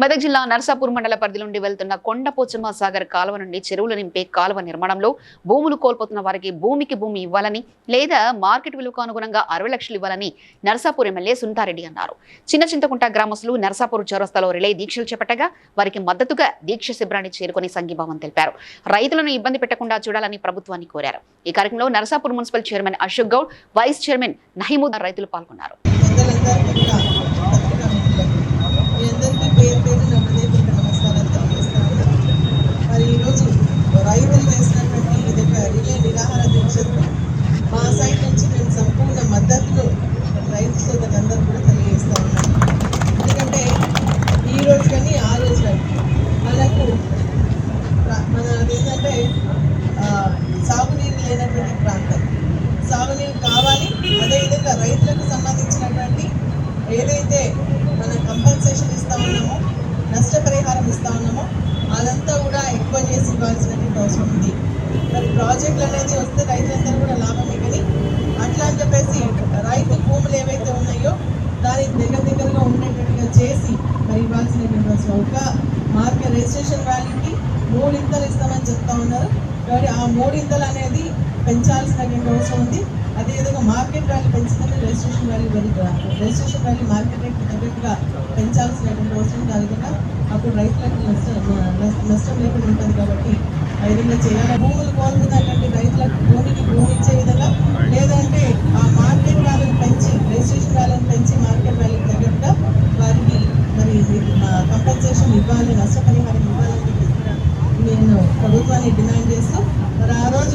మెదక్ జిల్లా నర్సాపూర్ మండల పరిధి నుండి వెళ్తున్న కొండపోచమ్మ సాగర్ కాలువ నుండి చెరువులు నింపే కాలువ నిర్మాణంలో భూములు కోల్పోతున్న వారికి భూమికి భూమి ఇవ్వాలని లేదా మార్కెట్ విలువకు అనుగుణంగా అరవై లక్షలు ఇవ్వాలని నర్సాపూర్ ఎమ్మెల్యే సుంతారెడ్డి అన్నారు. చిన్న చింతకుంట గ్రామస్తులు నర్సాపూర్ చౌరస్తాలో రిలే దీక్షలు చేపట్టగా వారికి మద్దతుగా దీక్ష శిబిరాన్ని చేరుకుని సంఘీభావం తెలిపారు. రైతులను ఇబ్బంది పెట్టకుండా చూడాలని ప్రభుత్వాన్ని కోరారు. ఈ కార్యక్రమంలో Narsapur municipal chairman Ashok Goud vice chairman Naheemuddin రైతులు పాల్గొన్నారు. మరి ఈరోజు రైతులు వేసినటువంటి ఇది ఒక రిలే నిరాహార దీక్షకు మా సైడ్ నుంచి మేము సంపూర్ణ మద్దతును రైతు సోదరులందరూ కూడా తెలియజేస్తా ఉన్నాం. ఎందుకంటే ఈ రోజు కానీ ఆ రోజు కానీ మనకు మన ఏంటంటే సాగునీరు లేనటువంటి ప్రాంతం. సాగునీరు కావాలి అదేవిధంగా రైతులకు సంబంధించినటువంటి ఏదైతే మన కంపెన్సేషన్ ఇస్తా ఉన్నామో నష్టపరిహారం ఇస్తా ఉన్నామో అదంతా కూడా ఎక్కువ చేసి ఇవ్వాల్సినటువంటి అవసరం ఉంది మరి ప్రాజెక్టులు అనేది వస్తే రైతులందరూ కూడా లాభమే కానీ అట్లా అని చెప్పేసి రైతు భూములు ఏవైతే ఉన్నాయో దాని దగ్గర దగ్గరగా ఉండేటట్టుగా చేసి మరి ఇవ్వాల్సినటువంటి ఒక మార్కెట్ రిజిస్ట్రేషన్ వాల్యూకి మూడింతలు ఇస్తామని చెప్తా ఉన్నారు. కాబట్టి ఆ మూడింతలు అనేది పెంచాల్సినటువంటి అవసరం ఉంది. అదేవిధంగా మార్కెట్ వాల్యూ పెంచుతుంది రిజిస్ట్రేషన్ వాల్యూ పెరుగుతుంది. రిజిస్ట్రేషన్ వాల్యూ మార్కెట్ రేట్ తగ్గట్టుగా పెంచాల్సినటువంటి అవసరం ఉంది. అదేవిధంగా అప్పుడు రైతులకు నష్టం నష్టం లేకుండా ఉంటుంది కాబట్టి ఆ విధంగా చేయాలి. భూములు కోల్పోతున్నటువంటి రైతులకు భూమికి భూమి ఇచ్చే విధంగా లేదంటే ఆ మార్కెట్ వాల్యూని పెంచి రిజిస్ట్రేషన్ వాల్యూని పెంచి మార్కెట్ వాల్యూకి తగ్గట్టుగా వారికి మరి కంపెన్సేషన్ ఇవ్వాలి నష్టపరిహారం ఇవ్వాలని నేను ప్రభుత్వాన్ని డిమాండ్ చేస్తూ మరి ఆ రోజు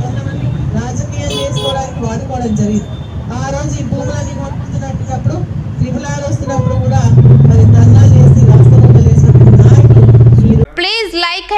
కొంతమంది రాజకీయం చేసుకోవడానికి వాడుకోవడం జరిగింది. ఆ రోజు ఈ భూములన్నీ కొట్టుకుతున్నట్టున్నప్పుడు triple R